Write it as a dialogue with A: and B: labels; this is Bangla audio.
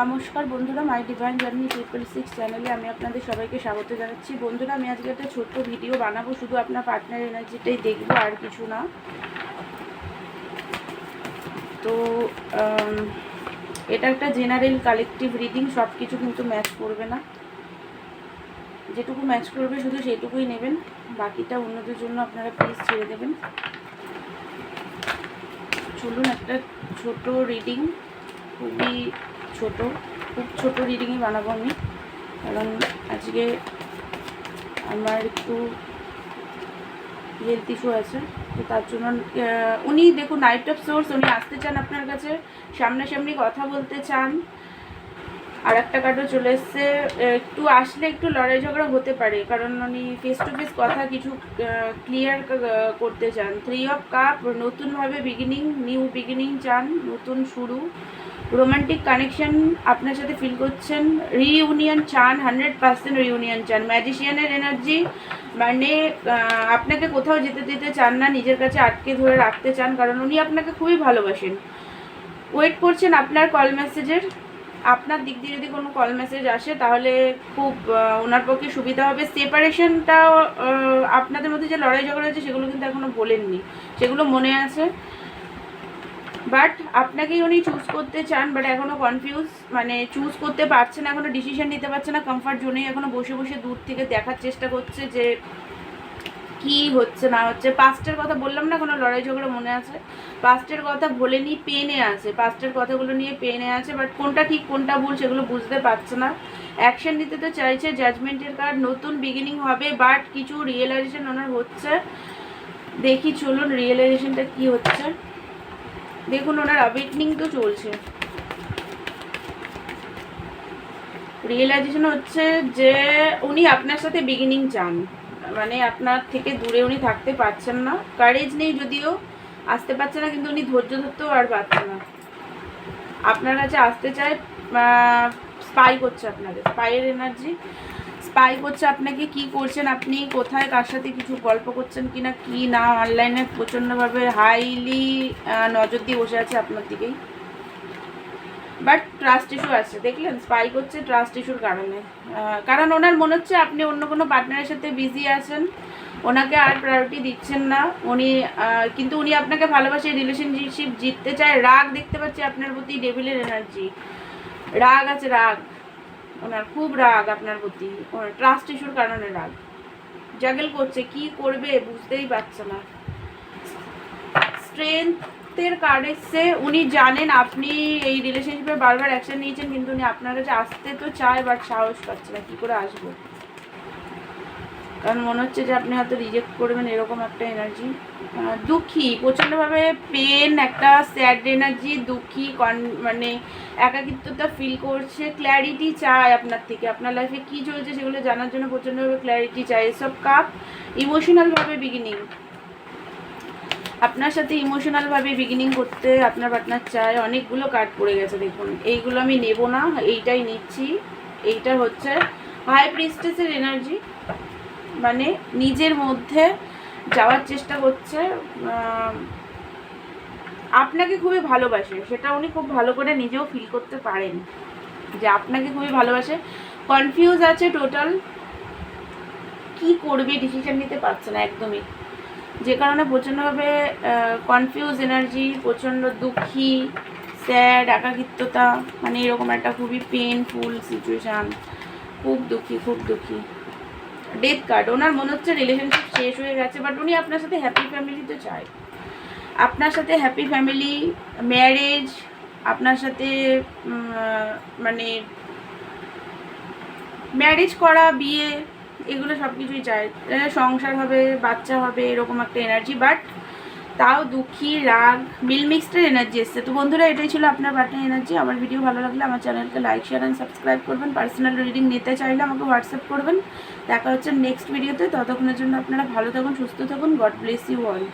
A: নমস্কার বন্ধুরা my divine journey triple six চ্যানেলে আমি আপনাদের সবাইকে স্বাগত জানাচ্ছি। বন্ধুরা, আমি আজকে একটা ছোট্ট ভিডিও বানাবো, শুধু আপনার পার্টনার এনার্জিটাই দেখব, আর কিছু না। তো এটা একটা জেনারেল কালেকটিভ রিডিং সব কিছু কিন্তু ম্যাচ করবে না। যেটুকু ম্যাচ করবে, শুধু সেটুকুই নেবেন। বাকিটা অন্যদের জন্য আপনারা প্লিজ ছেড়ে দেবেন। চলুন, একটা ছোট রিডিং খুবই ছোট, খুব ছোট রিডিংই বানাবো আমি। কারণ আজকে আমার একটু হেলথ ইস্যু আছে, তো তার জন্য উনি দেখুন নাইট অফ সোর্স উনি আসতে চান আপনার কাছে, সামনাসামনি কথা বলতে চান। আর একটা কার্ডও চলে এসছে, একটু আসলে একটু লড়াই ঝগড়া হতে পারে, কারণ উনি ফেস টু ফেস কথা কিছু ক্লিয়ার করতে চান। থ্রি অফ কাপ নতুনভাবে বিগিনিং নিউ বিগিনিং চান, নতুন শুরু। রোমান্টিক কানেকশন আপনার সাথে ফিল করছেন? রিইউনিয়ন চান হান্ড্রেড পার্সেন্ট রিইউনিয়ন চান। ম্যাজিশিয়ানের এনার্জি মানে আপনাকে কোথাও যেতে দিতে চান না, নিজের কাছে আটকে ধরে রাখতে চান, কারণ উনি আপনাকে খুবই ভালোবাসেন। ওয়েট করছেন আপনার কল মেসেজের আপনার দিক দিয়ে যদি কোনো কল মেসেজ আসে, তাহলে খুব ওনার পক্ষে সুবিধা হবে। সেপারেশনটা আপনাদের মধ্যে যে লড়াই ঝগড়া হয়েছে সেগুলো কিন্তু এখনও বলেননি। সেগুলো মনে আছে? বাট আপনাকেই উনি চুজ করতে চান বাট এখনও কনফিউজ মানে চুজ করতে পারছে না এখনও ডিসিশন নিতে পারছে না কমফর্ট জোনেই এখনও বসে বসে দূর থেকে দেখার চেষ্টা করছে যে কি হচ্ছে, না হচ্ছে। পাস্টের কথা বললাম না, কোনো লড়াই ঝগড়া মনে আছে? পাস্টের কথা বলেনি পেনে আছে। পাস্টের কথাগুলো নিয়ে পেনে আছে বাট কোনটা ঠিক, কোনটা ভুল সেগুলো বুঝতে পারছে না। অ্যাকশন নিতে তো চাইছে জাজমেন্টের কার্ড নতুন বিগিনিং হবে বাট কিছু রিয়েলাইজেশন ওনার হচ্ছে। দেখি চলুন রিয়েলাইজেশনটা কি হচ্ছে। দেখুন, ওনার অ্যাওয়েকনিং তো চলছে। রিয়েলাইজেশন হচ্ছে যে উনি আপনার সাথে বিগিনিং চান। মানে আপনার থেকে দূরে উনি থাকতে পারছেন না। কারেজ নেই যদিও, আসতে পারছে না, কিন্তু উনি ধৈর্য ধরতেও আর পারছে না। আপনার কাছে আসতে চায় স্পাই করছে আপনাকে স্পাইয়ের এনার্জি স্পাই করছে আপনাকে কি করছেন? আপনি কোথায়? কার সাথে কিছু গল্প করছেন কি না? কি না অনলাইনে প্রচণ্ডভাবে হাইলি নজর দিয়ে বসে আছে আপনার দিকেই। বাট ট্রাস্ট ইস্যু আছে। দেখলেন স্পাই করছে ট্রাস্ট ইস্যুর কারণে। কারণ ওনার মনে হচ্ছে আপনি অন্য কোনো পার্টনারের সাথে বিজি আছেন। ওনাকে আর প্রায়োরিটি দিচ্ছেন না। উনি কিন্তু উনি আপনাকে ভালোবাসে রিলেশনশিপ জিততে চায়। রাগ দেখতে পাচ্ছি আপনার প্রতি ডেভিলের এনার্জি রাগ আছে, রাগ। ওনার খুব রাগ আপনার প্রতি, ওনার ট্রাস্ট ইস্যুর কারণে রাগ। জাগেল করছে, কি করবে বুঝতেই পারছে না। স্ট্রেংথের কার্ড এসছে উনি জানেন আপনি এই রিলেশনশিপে বারবার অ্যাকশন নিয়েছেন, কিন্তু উনি আপনার কাছে আসতে তো চায় বাট সাহস পাচ্ছে না, কী করে আসব? কারণ মনে হচ্ছে যে আপনি হয়তো রিজেক্ট করবেন এরকম একটা এনার্জি দুঃখী, প্রচণ্ডভাবে পেন একটা স্যাড এনার্জি দুঃখী কন মানে একাকিত্বতা ফিল করছে। ক্ল্যারিটি চায় আপনার থেকে। আপনার লাইফে কী চলছে সেগুলো জানার জন্য প্রচণ্ডভাবে ক্ল্যারিটি চায় এসব কাপ ইমোশনালভাবে বিগিনিং আপনার সাথে ইমোশনালভাবে বিগিনিং করতে আপনার পার্টনার চায়। অনেকগুলো কার্ড পড়ে গেছে, দেখুন। এইগুলো আমি নেব না, এইটাই নিচ্ছি। এইটা হচ্ছে হাই প্রিস্টেসের এনার্জি মানে নিজের মধ্যে যাওয়ার চেষ্টা করছে আপনাকে খুবই ভালোবাসে, সেটা উনি খুব ভালো করে নিজেও ফিল করতে পারেন যে আপনাকে খুবই ভালোবাসে। কনফিউজ আছে টোটাল কি করবে ডিসিশন নিতে পারছে না একদমই। যে কারণে প্রচণ্ডভাবে কনফিউজ এনার্জি প্রচণ্ড দুঃখী স্যাড একাকিত্বতা মানে এরকম একটা খুবই পেনফুল সিচুয়েশান খুব দুঃখী খুব দুঃখী। ডেথ কার্ড ওনার মনে হচ্ছে রিলেশনশিপ শেষ হয়ে গেছে বাট উনি আপনার সাথে হ্যাপি ফ্যামিলি তো চায়। আপনার সাথে হ্যাপি ফ্যামিলি ম্যারেজ আপনার সাথে মানে ম্যারেজ করা, বিয়ে, এগুলো সব কিছুই চায় সংসার হবে, বাচ্চা হবে, এরকম একটা এনার্জি বাট তাও দুঃখী, রাগ, মিল মিক্সডের এনার্জি এসছে। তো বন্ধুরা, এটাই ছিল আপনার পার্টনার এনার্জি আমার ভিডিও ভালো লাগলে আমার চ্যানেলকে লাইক শেয়ার অ্যান্ড সাবস্ক্রাইব করবেন। পার্সোনাল রিডিং নিতে চাইলে আমাকে হোয়াটসঅ্যাপ করবেন। দেখা হচ্ছে নেক্সট ভিডিওতে ততক্ষণের জন্য আপনারা ভালো থাকুন, সুস্থ থাকুন। God bless you all